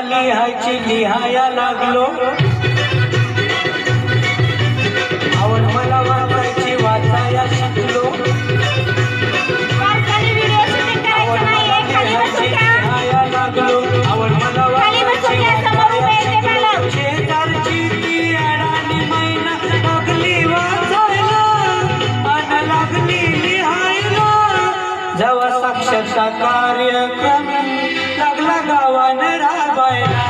लिहायची लिहाया लागलो. आवड मला वाचायची वाचाया शिकलो. आवड मला लिहायची लिहाया लागलो. आवड मला खाली बसून वाचायची घ्या, समोर उभे आहे ते वाचाया मॅडम. शिकलो शेजारची ती अडाणी मैना लागली वाचायला अन लागली लिहायला. जेव्हा साक्षरता कार्यक्रम. लागला गावानं राबायला.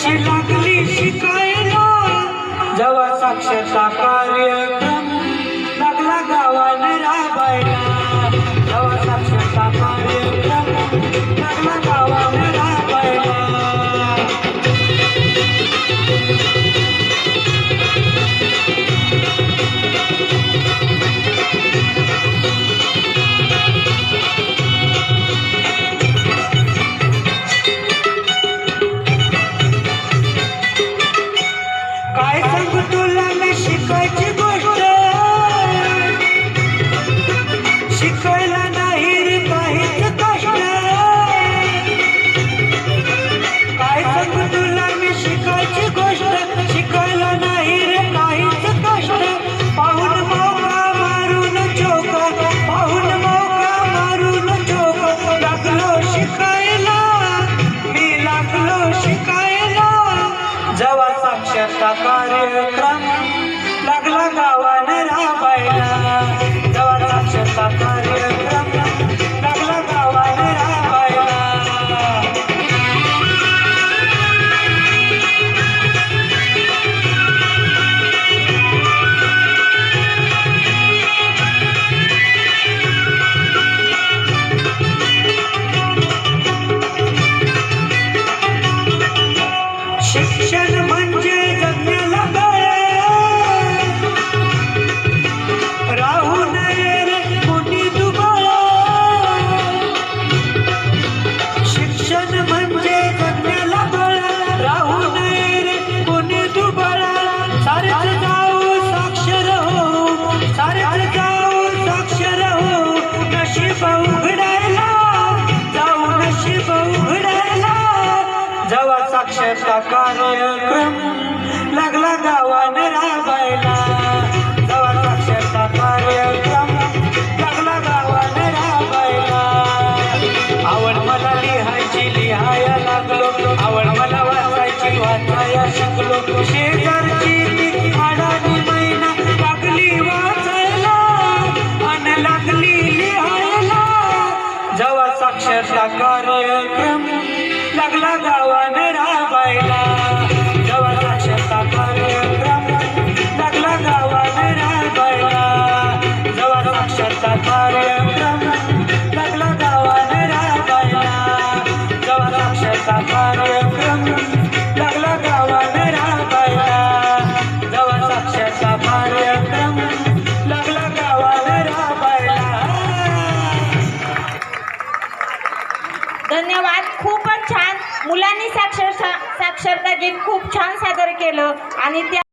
अशी लागली शिकायला जेव्हा साक्षरता कार्यक्रम लागला गावानं राबायला. जेव्हा साक्षरता कार्यक्रम लागला गावानं साक्षरता साक्षरता कार्यक्रम लागला गावाने राबायला. गावा साक्षरता कार्यक्रम लागला राबायला. आवड मला लिहायची लिहाया लागलो. आवड मला वाचायची वाचाया शिकलो. शेजारची ती अडाणी लागली वाचायला. अन लागली लिहायला. जेव्हा साक्षरता कार्यक्रम लागला धन्यवाद. खूपच छान. मुलांनी साक्षर साक्षरता गीत खूप छान सादर केलं. आणि त्या